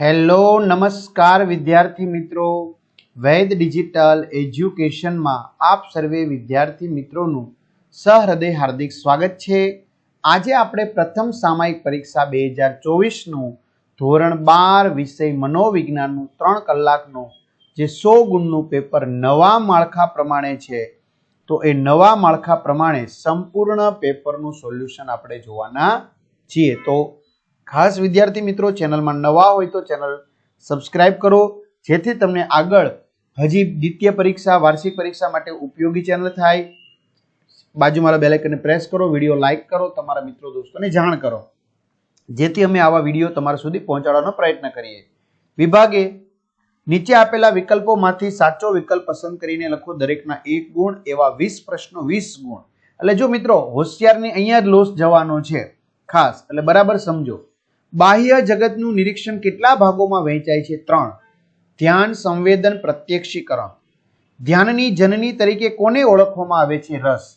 Hello, નમસ્કાર વિદ્યાર્થી મિત્રો. વૈદ ડિજિટલ એજ્યુકેશનમાં આપ સર્વે વિદ્યાર્થી મિત્રોનું સહૃદય હાર્દિક સ્વાગત છે. આજે આપણે પ્રથમ સામાયિક પરીક્ષા બે હજાર ચોવીસનું ધોરણ બાર વિષય મનોવિજ્ઞાનનું ત્રણ કલાકનું જે સો ગુણનું પેપર નવા માળખા પ્રમાણે છે, તો એ નવા માળખા પ્રમાણે સંપૂર્ણ પેપરનું સોલ્યુશન આપણે જોવાના છીએ. તો ખાસ વિદ્યાર્થી મિત્રો, ચેનલમાં નવા હોય તો ચેનલ સબસ્ક્રાઇબ કરો. જેથી તમને આગળ હજી દ્વિતીય પરીક્ષા, વાર્ષિક પરીક્ષા માટે ઉપયોગી ચેનલ થાય. બાજુમાં બેલ આઇકનને પ્રેસ કરો, વીડિયો લાઇક કરો, તમારા મિત્રો, દોસ્તોને જાણ કરો. જેથી અમે આવા વીડિયો તમારા સુધી પહોંચાડવાનો પ્રયત્ન કરીએ. વિભાગે નીચે આપેલા વિકલ્પોમાંથી સાચો વિકલ્પ પસંદ કરીને લખો દરેકના એક ગુણ, એવા વીસ પ્રશ્નો, વીસ ગુણ. એટલે જો મિત્રો, હોશિયારની અહીંયા જ લોસ જવાનો છે, ખાસ. એટલે બરાબર સમજો. બાહ્ય જગતનું નિરીક્ષણ કેટલા ભાગોમાં વહેંચાય છે? ત્રણ. ધ્યાન, સંવેદન, પ્રત્યક્ષીકરણ. ધ્યાનની જનની તરીકે કોને ઓળખવામાં આવે છે? રસ.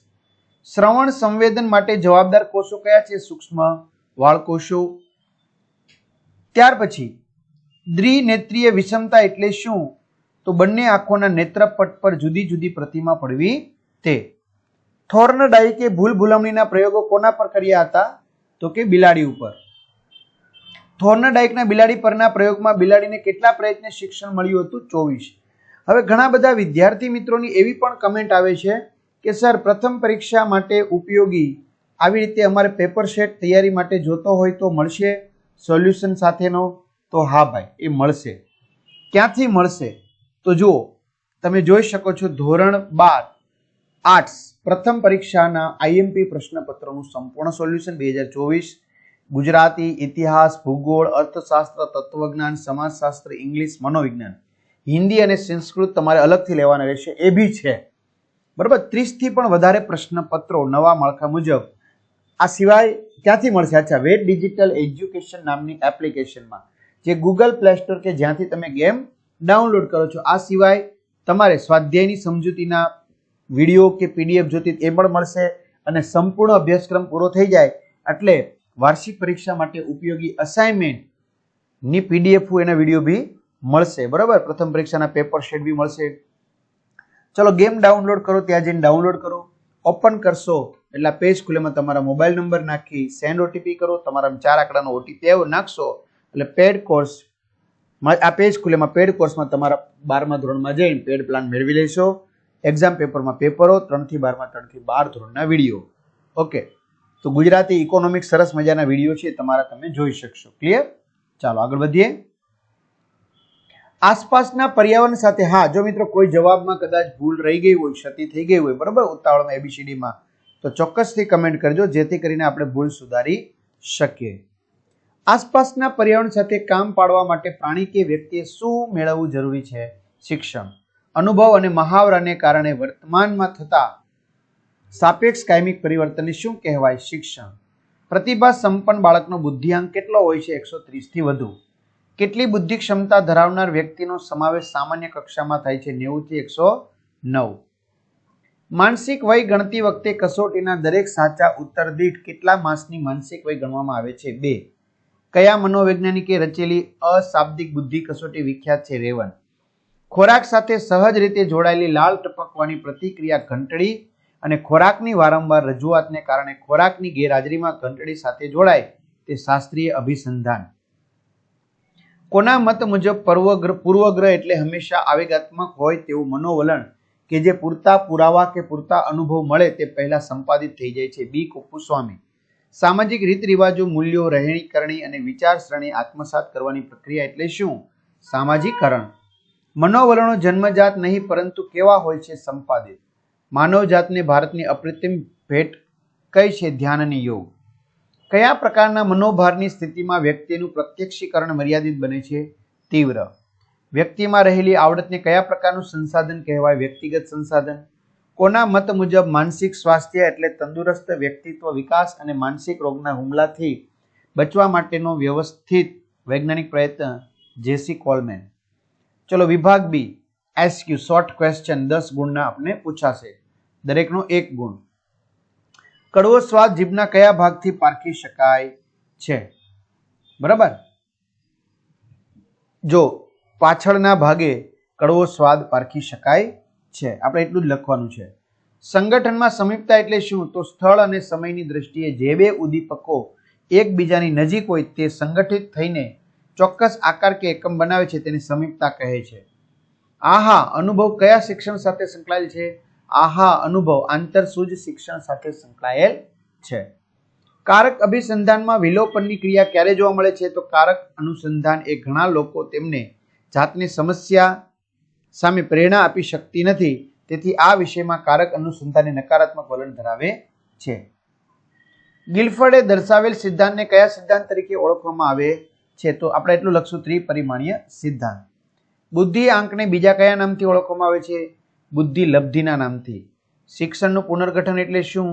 શ્રવણ, સંવેદન માટે જવાબદાર કોષો કયા છે? સૂક્ષ્મ, વાળકોષો. ત્યાર પછી, દ્વિનેત્રીય વિષમતા એટલે શું? તો બંને આંખોના નેત્રપટ પર જુદી જુદી પ્રતિમા પડવી તે. થોર્નડાઈકે ભૂલ ભૂલમણીના પ્રયોગો કોના પર કર્યા હતા? તો કે બિલાડી ઉપર. થોર્નડાઈકના બિલાડી પરના પ્રયોગમાં બિલાડીને કેટલા પ્રયત્ને શિક્ષણ મળ્યું હતું? ચોવીસ. હવે ઘણા બધા વિદ્યાર્થી મિત્રોની એવી પણ કમેન્ટ આવે છે કે, સર, પ્રથમ પરીક્ષા માટે ઉપયોગી આવી રીતે અમારે પેપર સેટ તૈયારી માટે જોતો હોય તો મળશે? સોલ્યુશન સાથેનો? તો હા ભાઈ, એ મળશે. ક્યાંથી મળશે? તો જુઓ, તમે જોઈ શકો છો ધોરણ બાર આર્ટ્સ પ્રથમ પરીક્ષાના આઈએમપી પ્રશ્નપત્રનું સંપૂર્ણ સોલ્યુશન બે હજાર ચોવીસ ગુજરાતી ઇતિહાસ, ભૂગોળ, અર્થશાસ્ત્ર, તત્વજ્ઞાન, સમાજશાસ્ત્ર, ઇંગ્લિશ, મનોવિજ્ઞાન. હિન્દી અને સંસ્કૃત તમારે અલગથી લેવાના રહેશે, એ બી છે. બરાબર? ત્રીસથી પણ વધારે પ્રશ્નપત્રો નવા માળખા મુજબ. આ સિવાય ક્યાંથી મળશે? અચ્છા વેટ ડિજિટલ એજ્યુકેશન નામની એપ્લિકેશનમાં. જે ગૂગલ પ્લે સ્ટોર કે જ્યાંથી તમે ગેમ ડાઉનલોડ કરો છો. આ સિવાય તમારે સ્વાધ્યાયની સમજૂતીના વીડિયો કે પીડીએફ જોતી એ પણ મળશે અને સંપૂર્ણ અભ્યાસક્રમ પૂરો થઈ જાય. એટલે વાર્ષિક પરીક્ષા માટે ઉપયોગી અસાઇનમેન્ટની પીડીએફ એના વીડિયો બી મળશે. બરાબર? પ્રથમ પરીક્ષાના પેપર શેડ બી મળશે. ચલો ગેમ ડાઉનલોડ કરો, ત્યાં જઈને ડાઉનલોડ કરો. ઓપન કરશો, એટલે પેજ ખુલેમાં તમારા મોબાઈલ નંબર નાખી સેન્ડ ઓટીપી કરો, તમારા ચાર આંકડાનો ઓટીપી આવ્યો નાખશો, એટલે પેડ કોર્સ આ પેજ ખુલેમાં પેડ કોર્સમાં તમારા બારમા ધોરણમાં જઈને પેડ પ્લાન મેળવી લેશો. એક્ઝામ પેપરમાં પેપરો ત્રણથી બારમાં, ત્રણથી બાર ધોરણના વીડિયો ઓકે તો ગુજરાતી ઇકોનોમિક સરસ મજાના વીડિયો છે, તમારા તમે જોઈ શકશો. ક્લિયર ચાલો, આગળ વધીએ. આસપાસના પર્યાવરણ સાથે, હા, જો મિત્રો કોઈ જવાબમાં કદાચ ભૂલ રહી ગઈ હોય, ક્ષતિ થઈ ગઈ હોય, બરાબર? ઉતાવળમાં એબીસીડીમાં તો ચોક્કસથી કમેન્ટ કરજો, જેથી કરીને આપણે ભૂલ સુધારી શકીએ. આસપાસના પર્યાવરણ સાથે કામ પાડવા માટે પ્રાણી કે વ્યક્તિએ શું મેળવવું જરૂરી છે? શિક્ષણ. અનુભવ અને મહાવરાને કારણે વર્તમાનમાં થતા સાપેક્ષ કાયમિક પરિવર્તનને શું કહેવાય? શિક્ષણ. પ્રતિભા સંપન્ન બાળકનો બુદ્ધિઆંક કેટલો હોય છે? એકસો ત્રીસથી વધુ. કેટલી બુદ્ધિ ક્ષમતા ધરાવનાર વ્યક્તિનો સમાવેશ સામાન્ય કક્ષામાં થાય છે? નેવુંથી એકસો નવ. માનસિક વય ગણતી વખતે કસોટીના દરેક સાચા ઉત્તર દીઠ કેટલા માસની માનસિક વય ગણવામાં આવે છે? બે. કયા મનોવૈજ્ઞાનિકે રચેલી અશાબ્દિક બુદ્ધિ કસોટી વિખ્યાત છે? રેવન. ખોરાક સાથે સહજ રીતે જોડાયેલી લાલ ટપકવાની પ્રતિક્રિયા ઘંટડી અને ખોરાકની વારંવાર રજૂઆતને કારણે ખોરાકની ગેરહાજરીમાં ઘંટડી સાથે જોડાય તે શાસ્ત્રીય અભિસંધાન. કોના મત મુજબ પૂર્વગ્રહ પૂર્વગ્રહ એટલે હંમેશા આવેગાત્મક હોય તેવું મનોવલણ કે જે પૂરતા પુરાવા કે પૂરતા અનુભવ મળે તે પહેલા સંપાદિત થઈ જાય છે? બી. કુપુસ્વામી સામાજિક રીત રિવાજો મૂલ્યો રહેણી કરણી અને વિચારસરણી આત્મસાત કરવાની પ્રક્રિયા એટલે શું? સામાજિકરણ. મનોવલણો જન્મજાત નહીં પરંતુ કેવા હોય છે સંપાદિત? માનવજાતને ભારતની અપ્રતિમ ભેટ કઈ છે ધ્યાનની યોગ? કયા પ્રકારના મનોભારની સ્થિતિમાં વ્યક્તિનું પ્રત્યક્ષીકરણ મર્યાદિત બને છે? તીવ્ર. વ્યક્તિમાં રહેલી આવડતને કયા પ્રકારનું સંસાધન કહેવાય? વ્યક્તિગત સંસાધન. કોના મત મુજબ માનસિક સ્વાસ્થ્ય એટલે તંદુરસ્ત વ્યક્તિત્વ વિકાસ અને માનસિક રોગના હુમલાથી બચવા માટેનો વ્યવસ્થિત વૈજ્ઞાનિક પ્રયત્ન? જેસી કોલમેન. ચલો વિભાગ બી. એસક્યુ શોર્ટ ક્વેશ્ચન દસ ગુણના આપને પૂછાશે. દરેકનો એક ગુણ. કડવો સ્વાદ જીભના કયા ભાગથી પારખી શકાય છે? બરાબર? જો પાછળના ભાગે કડવો સ્વાદ પારખી શકાય છે, આપણે એટલું જ લખવાનું છે. સંગઠનમાં સમીપતા એટલે શું? તો સ્થળ અને સમયની દ્રષ્ટિએ જે બે ઉદ્દીપકો એકબીજાની નજીક હોય તે સંગઠિત થઈને ચોક્કસ આકાર કે એકમ બનાવે છે, તેને સમીપતા કહે છે. આહા, અનુભવ કયા શિક્ષણ સાથે સંકળાયેલ છે? આહા અનુભવ આંતરસૂજ શિક્ષણ સાથે સંકળાયેલ છે. કારક અભિસંધાનમાં વિલોપનની ક્રિયા ક્યારે જોવા મળે છે? તો કારક અનુસંધાન એ ઘણા લોકો તેમને જાતની સમસ્યા સામે પ્રેરણા આપી શકતી નથી. તેથી આ વિષયમાં કારક અનુસંધાને નકારાત્મક વલણ ધરાવે છે. ગિલફર્ડે દર્શાવેલ સિદ્ધાંતને કયા સિદ્ધાંત તરીકે ઓળખવામાં આવે છે? તો આપણે એટલું લખશું ત્રિપરિમાણીય સિદ્ધાંત. બુદ્ધિ આંકને બીજા કયા નામથી ઓળખવામાં આવે છે? બુદ્ધિ લબ્ધિના નામથી. શિક્ષણનું પુનર્ગઠન એટલે શું?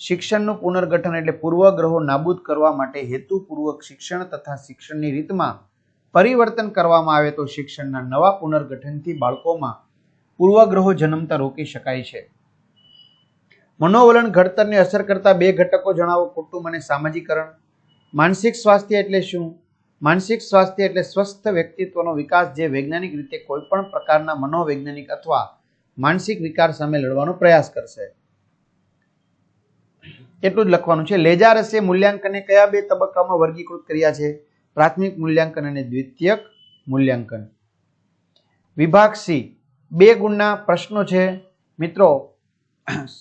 શિક્ષણનું પુનર્ગઠન એટલે પૂર્વગ્રહો નાબૂદ કરવા માટે હેતુપૂર્વક શિક્ષણ તથા શિક્ષણની રીતમાં પરિવર્તન કરવામાં આવે તો શિક્ષણના નવા પુનર્ગઠનથી બાળકોમાં પૂર્વગ્રહો જન્મતા રોકી શકાય છે. મનોવલણ ઘડતરને અસર કરતા બે ઘટકો જણાવો, કુટુંબ અને સામાજિકરણ. માનસિક સ્વાસ્થ્ય એટલે શું? માનસિક સ્વાસ્થ્ય એટલે સ્વસ્થ વ્યક્તિત્વનો વિકાસ જે વૈજ્ઞાનિક રીતે કોઈપણ પ્રકારના મનોવૈજ્ઞાનિક અથવા માનસિક વિકાર સામે લડવાનો પ્રયાસ કરશે. એટલું જ લખવાનું છે લેજારસે મૂલ્યાંકનને કયા બે તબક્કામાં વર્ગીકૃત કર્યા છે? પ્રાથમિક મૂલ્યાંકન અને દ્વિતીયક મૂલ્યાંકન. વિભાગ સી, બે ગુણના પ્રશ્નો છે. મિત્રો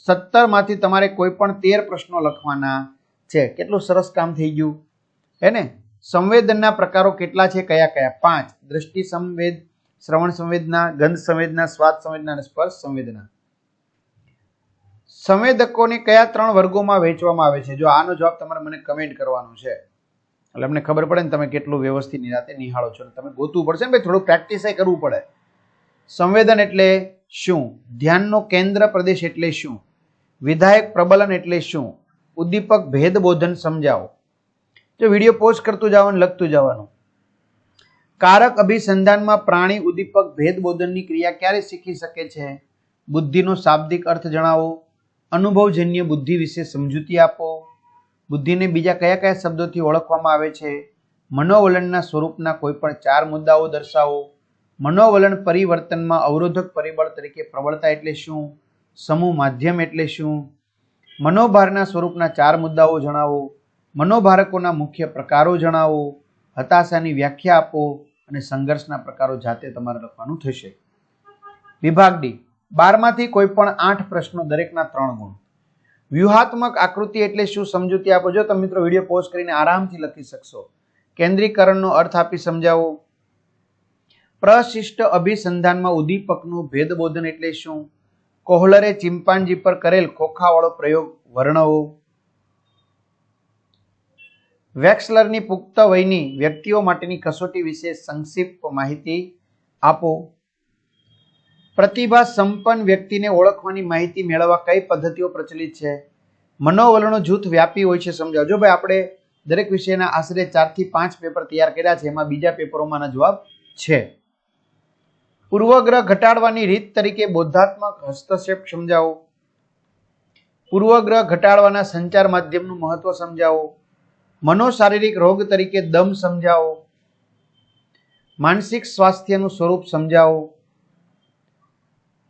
સત્તરમાંથી તમારે કોઈ પણ તેર પ્રશ્નો લખવાના છે. કેટલું સરસ કામ થઈ ગયું. હે ને? સંવેદનના પ્રકારો કેટલા છે? કયા કયા? પાંચ. દ્રષ્ટિ સંવેદ શ્રવણ સંવેદના, ગંધ સંવેદના, સ્વાદ સંવેદના અને સ્પર્શ સંવેદના. સંવેદકોને કયા ત્રણ વર્ગોમાં વહેંચવામાં આવે છે? જો આનો જવાબ તમારે મને કમેન્ટ કરવાનો છે. એટલે અમને ખબર પડે ને તમે કેટલું વ્યવસ્થિત નિરાતે નિહાળો છો. તમે ગોતવું પડશે ને ભાઈ થોડું પ્રેક્ટિસ કરવું પડે. સંવેદન એટલે શું? ધ્યાનનો કેન્દ્ર પ્રદેશ એટલે શું? વિધાયક પ્રબલન એટલે શું? ઉદ્દીપક ભેદબોધન સમજાવો. જો વીડિયો પોસ્ટ કરતું જવાનું લખતું જવાનું. કારક અભિસંધાનમાં પ્રાણી ઉદ્દીપક ભેદબોધનની ક્રિયા ક્યારે શીખી શકે છે? બુદ્ધિનો શાબ્દિક અર્થ જણાવો. અનુભવજન્ય બુદ્ધિ વિશે સમજૂતી આપો. બુદ્ધિને બીજા કયા કયા શબ્દોથી ઓળખવામાં આવે છે? મનોવલણના સ્વરૂપના કોઈ પણ ચાર મુદ્દાઓ દર્શાવો. મનોવલણ પરિવર્તનમાં અવરોધક પરિબળ તરીકે પ્રબળતા એટલે શું? સમૂહ માધ્યમ એટલે શું? મનોભારના સ્વરૂપના ચાર મુદ્દાઓ જણાવો. મનોભારકોના મુખ્ય પ્રકારો જણાવો. હતાશાની વ્યાખ્યા આપો. અને સંઘર્ષના પ્રકારો જાતે તમારે લખવાનું થશે. વિભાગ ડી. બારમાંથી કોઈ પણ આઠ પ્રશ્નો દરેકના ત્રણ ગુણ. વ્યૂહાત્મક આકૃતિ એટલે શું સમજૂતી આપો. જો તમે મિત્રો વીડિયો પોઝ કરીને આરામથી લખી શકશો. કેન્દ્રીકરણનો અર્થ આપી સમજાવો. પ્રશિષ્ટ અભિસંધાનમાં ઉદ્દીપકનું ભેદબોધન એટલે શું? કોહલરે ચિમ્પાન્જી પર કરેલ ખોખાવાળો પ્રયોગ વર્ણવો. વેક્સલરની પુખ્ત વયની વ્યક્તિઓ માટેની કસોટી વિશે સંક્ષિપ્ત માહિતી આપો. પ્રતિભા સંપન્ન વ્યક્તિને ઓળખવાની માહિતી મેળવવા કઈ પદ્ધતિઓ પ્રચલિત છે? મનોવલણો જૂથ વ્યાપી હોય છે સમજાવો. જો ભાઈ આપણે દરેક વિષયના આશરે ચારથી પાંચ પેપર તૈયાર કર્યા છે, એમાં બીજા પેપરોમાંના જવાબ છે. પૂર્વગ્રહ ઘટાડવાની રીત તરીકે બોધાત્મક હસ્તક્ષેપ સમજાવો. પૂર્વગ્રહ ઘટાડવાના સંચાર માધ્યમનું મહત્વ સમજાવો. મનોશારીરિક રોગ તરીકે દમ સમજાવો. માનસિક સ્વાસ્થ્યનું સ્વરૂપ સમજાવો.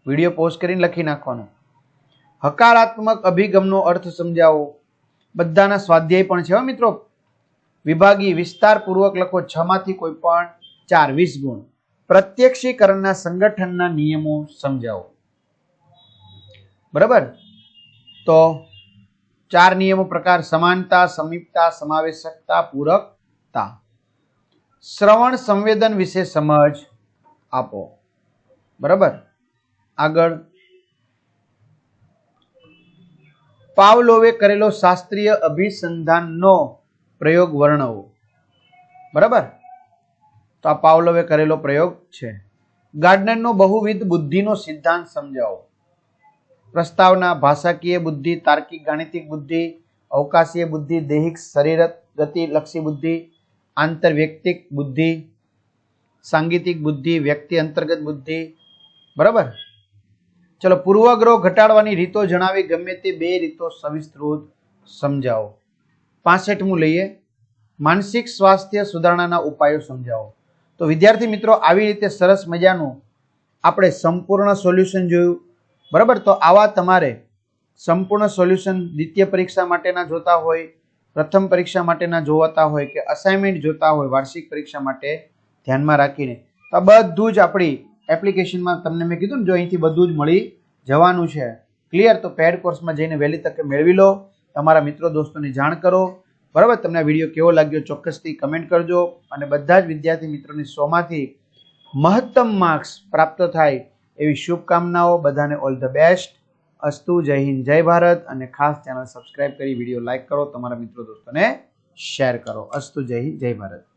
વીડિયો પોસ્ટ કરીને લખી નાખવાનો. હકારાત્મક અભિગમનો અર્થ સમજાવો. બધાના સ્વાધ્યાય પણ છે મિત્રો. વિભાગી વિસ્તારપૂર્વક લખો છ માંથી કોઈ પણ ચાર, વીસ ગુણ. પ્રત્યક્ષીકરણના સંગઠનના નિયમો સમજાવો. બરાબર? તો ચાર નિયમો પ્રકાર સમાનતા, સમીપતા સમાવેશકતા પૂરકતા શ્રવણ સંવેદન વિશે સમજ આપો. બરાબર? આગળ. પાવલોવે કરેલો શાસ્ત્રીય અભિસંધાનનો પ્રયોગ વર્ણવો. બરાબર? તો આ પાવલોવે કરેલો પ્રયોગ છે. ગાર્ડનરનો બહુવિધ બુદ્ધિનો સિદ્ધાંત સમજાવો. પ્રસ્તાવના ભાષાકીય બુદ્ધિ, તાર્કિક, ગાણિતિક બુદ્ધિ, અવકાશીય બુદ્ધિ, દૈહિક શરીર ગતિ લક્ષી બુદ્ધિ, આંતરવ્યક્તિક બુદ્ધિ, સાંગીતિક બુદ્ધિ, વ્યક્તિ અંતર્ગત બુદ્ધિ. બરાબર? ચલો, પૂર્વગ્રહ ઘટાડવાની રીતો જણાવી. ગમે તે બે રીતો સવિસ્તૃત સમજાવો. પાસઠમું લઈએ. માનસિક સ્વાસ્થ્ય સુધારણાના ઉપાયો સમજાવો. તો વિદ્યાર્થી મિત્રો, આવી રીતે સરસ મજાનું આપણે સંપૂર્ણ સોલ્યુશન જોયું. બરાબર? તો આવા તમારે સંપૂર્ણ સોલ્યુશન દ્વિતીય પરીક્ષા માટેના જોતા હોય, પ્રથમ પરીક્ષા માટેના જોવાતા હોય કે અસાઇનમેન્ટ જોતા હોય વાર્ષિક પરીક્ષા માટે ધ્યાનમાં રાખીને, તો બધું જ આપણી એપ્લિકેશનમાં તમને મેં કીધું ને જો અહીંથી બધું જ મળી જવાનું છે. ક્લિયર તો પેડ કોર્સમાં જઈને વહેલી તકે મેળવી લો. તમારા મિત્રો દોસ્તોને જાણ કરો. બરાબર? તમને આ વીડિયો કેવો લાગ્યો ચોક્કસથી કમેન્ટ કરજો. અને બધા જ વિદ્યાર્થી મિત્રોની સોમાંથી મહત્તમ માર્ક્સ પ્રાપ્ત થાય એવી શુભકામનાઓ, બધાને ઓલ ધ બેસ્ટ અસ્તુ, જય હિન્દ, જય ભારત. અને ખાસ ચેનલ સબસ્ક્રાઇબ કરી વીડિયો લાઇક કરો, તમારા મિત્રો, દોસ્તોને શેર કરો. અસ્તુ, જય હિન્દ, જય ભારત.